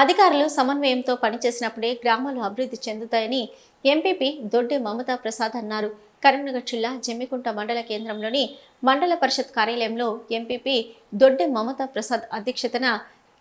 అధికారులు సమన్వయంతో పనిచేసినప్పుడే గ్రామాలు అభివృద్ధి చెందుతాయని ఎంపీపీ దొడ్డి మమతా ప్రసాద్ అన్నారు. కరీంనగర్ జిల్లా జమ్మికుంట మండల కేంద్రంలోని మండల పరిషత్ కార్యాలయంలో ఎంపీపీ దొడ్డి మమతా ప్రసాద్ అధ్యక్షతన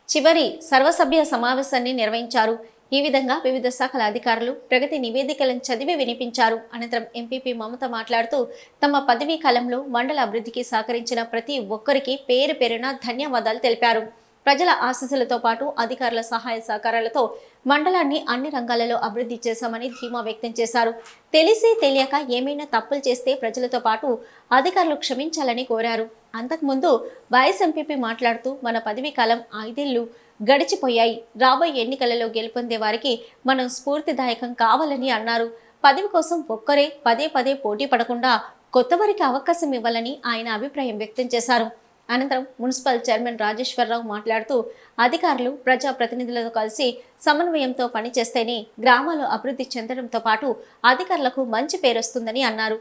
చివరి సర్వసభ్య సమావేశాన్ని నిర్వహించారు. ఈ విధంగా వివిధ శాఖల అధికారులు ప్రగతి నివేదికలను చదివి వినిపించారు. అనంతరం ఎంపీపీ మమత మాట్లాడుతూ తమ పదవీ కాలంలో మండల అభివృద్ధికి సహకరించిన ప్రతి ఒక్కరికి పేరు పేరున ధన్యవాదాలు తెలిపారు. ప్రజల ఆశీస్సులతో పాటు అధికారుల సహాయ సహకారాలతో మండలాన్ని అన్ని రంగాలలో అభివృద్ధి చేశామని ధీమా వ్యక్తం చేశారు. తెలిసి తెలియక ఏమైనా తప్పులు చేస్తే ప్రజలతో పాటు అధికారులు క్షమించాలని కోరారు. అంతకుముందు వైఎస్ ఎంపీపీ మాట్లాడుతూ మన పదవీ కాలం ఐదేళ్ళు గడిచిపోయాయి. రాబోయే ఎన్నికలలో గెలుపొందే వారికి మనం స్ఫూర్తిదాయకం కావాలని అన్నారు. పదవి కోసం ఒక్కరే పదే పదే పోటీ పడకుండా కొత్త వారికి అవకాశం ఇవ్వాలని ఆయన అభిప్రాయం వ్యక్తం చేశారు. అనంతరం మున్సిపల్ చైర్మన్ రాజేశ్వరరావు మాట్లాడుతూ అధికారులు ప్రజా ప్రతినిధులతో కలిసి సమన్వయంతో పనిచేస్తేనే గ్రామాలు అభివృద్ధి చెందడంతో పాటు అధికారులకు మంచి పేరొస్తుందని అన్నారు.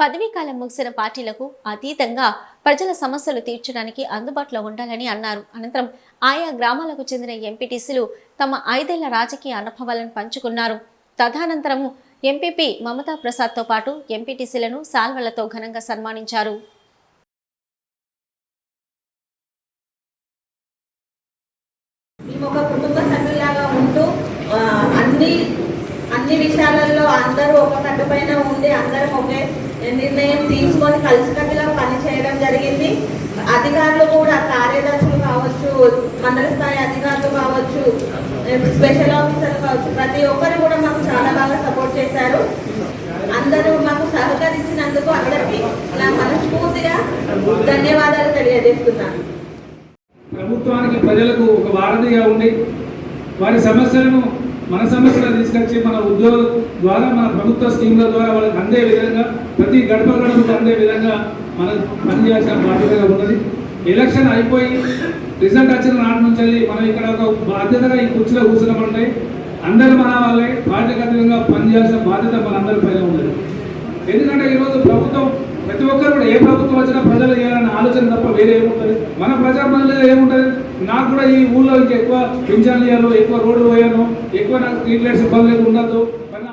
పదవీకాలం ముగిసిన పార్టీలకు అతీతంగా ప్రజల సమస్యలు తీర్చడానికి అందుబాటులో ఉండాలని అన్నారు. అనంతరం ఆయా గ్రామాలకు చెందిన ఎంపీటీసీలు తమ ఐదేళ్ళ రాజకీయ అనుభవాలను పంచుకున్నారు. తదనంతరము ఎంపీపీ మమతా ప్రసాద్తో పాటు ఎంపీటీసీలను సాల్వలతో ఘనంగా సన్మానించారు. విషయాలలో అందరూ ఒక కట్టు పైన ఉండి అందరం ఒకే నిర్ణయం తీసుకొని కలిసికట్టుగా పనిచేయడం జరిగింది. అధికారులు కూడా కార్యదర్శులు కావచ్చు మండల స్థాయి అధికారులు కావచ్చు స్పెషల్ ఆఫీసర్లు కావచ్చు ప్రతి ఒక్కరు కూడా మాకు చాలా బాగా సపోర్ట్ చేశారు. అందరూ మాకు సహకరించినందుకు అందరికీ నా మనస్ఫూర్తిగా ధన్యవాదాలు తెలియజేస్తున్నాను. ప్రభుత్వానికి ప్రజలకు ఒక వారధిగా ఉండి వారి సమస్యలను మన సమస్యలు తీసుకొచ్చి మన ఉద్యోగ ద్వారా మన ప్రభుత్వ స్కీమ్ల ద్వారా వాళ్ళకి అందే విధంగా ప్రతి గడప గడపకు అందే విధంగా మనం పనిచేయాల్సిన బాధ్యతగా ఉన్నది. ఎలక్షన్ అయిపోయి రిజల్ట్ వచ్చిన నాటి నుంచి వెళ్ళి మనం ఇక్కడ ఒక బాధ్యతగా ఈ కుర్చీలో కూర్చున్నామంటే అందరూ మన వాళ్ళే బాధ్యతగా పనిచేయాల్సిన బాధ్యత మన పైన ఉన్నది. ఎందుకంటే ఈరోజు ప్రభుత్వం ప్రతి ఒక్కరు కూడా ఏ ప్రభుత్వం వచ్చినా ప్రజలు చేయాలని ఆలోచన తప్ప వేరే ఏముంటుంది? మన ప్రజా ఏముంటుంది? నాకు కూడా ఈ ఊళ్ళో ఇంకా ఎక్కువ పింఛన్లు ఇవ్వాలి ఎక్కువ రోడ్లు పోయాను ఎక్కువ నాకు స్ట్రీట్ లైట్స్ ఇబ్బంది ఉండద్దు.